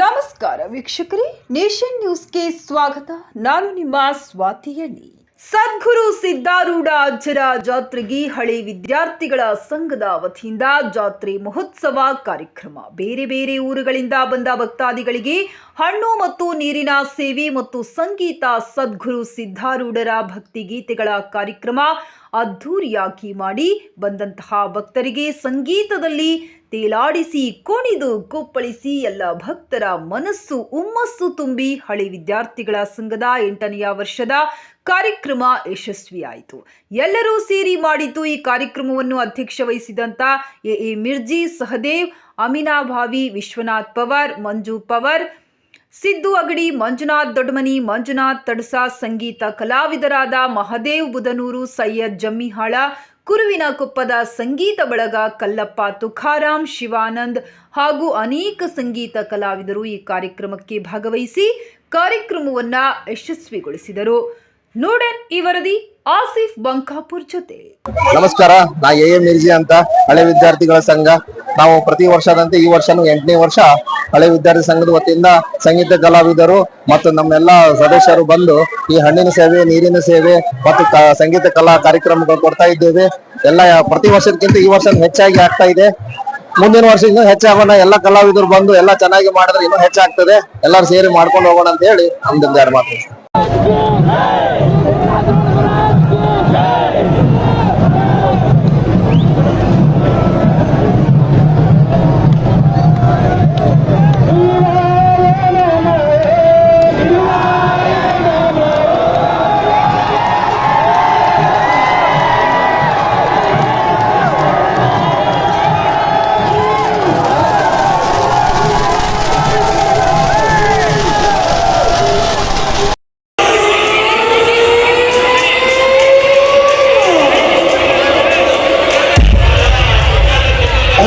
ನಮಸ್ಕಾರ ವೀಕ್ಷಕರೇ ನೇಷನ್ ನ್ಯೂಸ್ಗೆ ಸ್ವಾಗತ. ನಾನು ನಿಮ್ಮ ಸ್ವಾತಿಯಣ್ಣಿ ಸದ್ಗುರು ಸಿದ್ಧಾರೂಢ ಅಜ್ಜರ ಜಾತ್ರೆಗೆ ಹಳೆ ವಿದ್ಯಾರ್ಥಿಗಳ ಸಂಘದ ವತಿಯಿಂದ ಜಾತ್ರೆ ಮಹೋತ್ಸವ ಕಾರ್ಯಕ್ರಮ. ಬೇರೆ ಬೇರೆ ಊರುಗಳಿಂದ ಬಂದ ಭಕ್ತಾದಿಗಳಿಗೆ ಹಣ್ಣು ಮತ್ತು ನೀರಿನ ಸೇವೆ ಮತ್ತು ಸಂಗೀತ ಸದ್ಗುರು ಸಿದ್ಧಾರೂಢರ ಭಕ್ತಿ ಗೀತೆಗಳ ಕಾರ್ಯಕ್ರಮ ಅದ್ಧೂರಿಯಾಗಿ ಮಾಡಿ ಬಂದಂತಹ ಭಕ್ತರಿಗೆ ಸಂಗೀತದಲ್ಲಿ ತೇಲಾಡಿಸಿ, ಕುಣಿದು, ಕುಪ್ಪಳಿಸಿ ಎಲ್ಲ ಭಕ್ತರ ಮನಸ್ಸು, ಉಮ್ಮಸ್ಸು ತುಂಬಿ ಹಳೆ ವಿದ್ಯಾರ್ಥಿಗಳ ಸಂಘದ ಎಂಟನೆಯ ವರ್ಷದ ಕಾರ್ಯಕ್ರಮ ಯಶಸ್ವಿಯಾಯಿತು. ಎಲ್ಲರೂ ಸೇರಿ ಮಾಡಿದ್ದು ಈ ಕಾರ್ಯಕ್ರಮವನ್ನು ಅಧ್ಯಕ್ಷ ವಹಿಸಿದಂತ ಎ. ಎ. ಮಿರ್ಜಿ, ಸಹದೇವ್, ಅಮಿನಾಭಾವಿ, ವಿಶ್ವನಾಥ್ ಪವಾರ್, ಮಂಜು ಪವಾರ್, ಸಿದ್ದು ಅಗಡಿ, ಮಂಜುನಾಥ್ ದೊಡ್ಡಮನಿ, ಮಂಜುನಾಥ್ ತಡಸ, ಸಂಗೀತ ಕಲಾವಿದರಾದ ಮಹದೇವ್ ಬುಧನೂರು, ಸೈಯದ್ ಜಮ್ಮಿಹಾಳ, ಕುರುವಿನ ಕೊಪ್ಪದ ಸಂಗೀತ ಬಳಗ ಕಲ್ಲಪ್ಪ ತುಖಾರಾಮ್, ಶಿವಾನಂದ್ ಹಾಗೂ ಅನೇಕ ಸಂಗೀತ ಕಲಾವಿದರು ಈ ಕಾರ್ಯಕ್ರಮಕ್ಕೆ ಭಾಗವಹಿಸಿ ಕಾರ್ಯಕ್ರಮವನ್ನು ಯಶಸ್ವಿಗೊಳಿಸಿದರು. ನೋಡನ್ ಈ ವರದಿ ಆಸಿಫ್ ಬಂಕಾಪುರ್ ಜೊತೆ. ನಮಸ್ಕಾರ, ನಾ ಎ ಎಂ ಮಿರ್ಜಿ ಅಂತ, ಹಳೆ ವಿದ್ಯಾರ್ಥಿಗಳ ಸಂಘ. ನಾವು ಪ್ರತಿ ವರ್ಷದಂತೆ ಈ ವರ್ಷನೂ ಎಂಟನೇ ವರ್ಷ ಹಳೆ ವಿದ್ಯಾರ್ಥಿ ಸಂಘದ ವತಿಯಿಂದ ಸಂಗೀತ ಕಲಾವಿದರು ಮತ್ತು ನಮ್ಮೆಲ್ಲ ಸದಸ್ಯರು ಬಂದು ಈ ಹಣ್ಣಿನ ಸೇವೆ, ನೀರಿನ ಸೇವೆ ಮತ್ತು ಸಂಗೀತ ಕಲಾ ಕಾರ್ಯಕ್ರಮಗಳು ಕೊಡ್ತಾ ಇದ್ದೇವೆ. ಎಲ್ಲ ಪ್ರತಿ ವರ್ಷಕ್ಕಿಂತ ಈ ವರ್ಷ ಹೆಚ್ಚಾಗಿ ಆಗ್ತಾ ಇದೆ. ಮುಂದಿನ ವರ್ಷ ಇನ್ನೂ ಹೆಚ್ಚಾಗೋಣ. ಎಲ್ಲ ಕಲಾವಿದರು ಬಂದು ಎಲ್ಲ ಚೆನ್ನಾಗಿ ಮಾಡಿದ್ರೆ ಇನ್ನೂ ಹೆಚ್ಚಾಗ್ತದೆ. ಎಲ್ಲರೂ ಸೇರಿ ಮಾಡ್ಕೊಂಡು ಹೋಗೋಣ ಅಂತ ಹೇಳಿ ನಮ್ದು ಮಾತು. Thank you.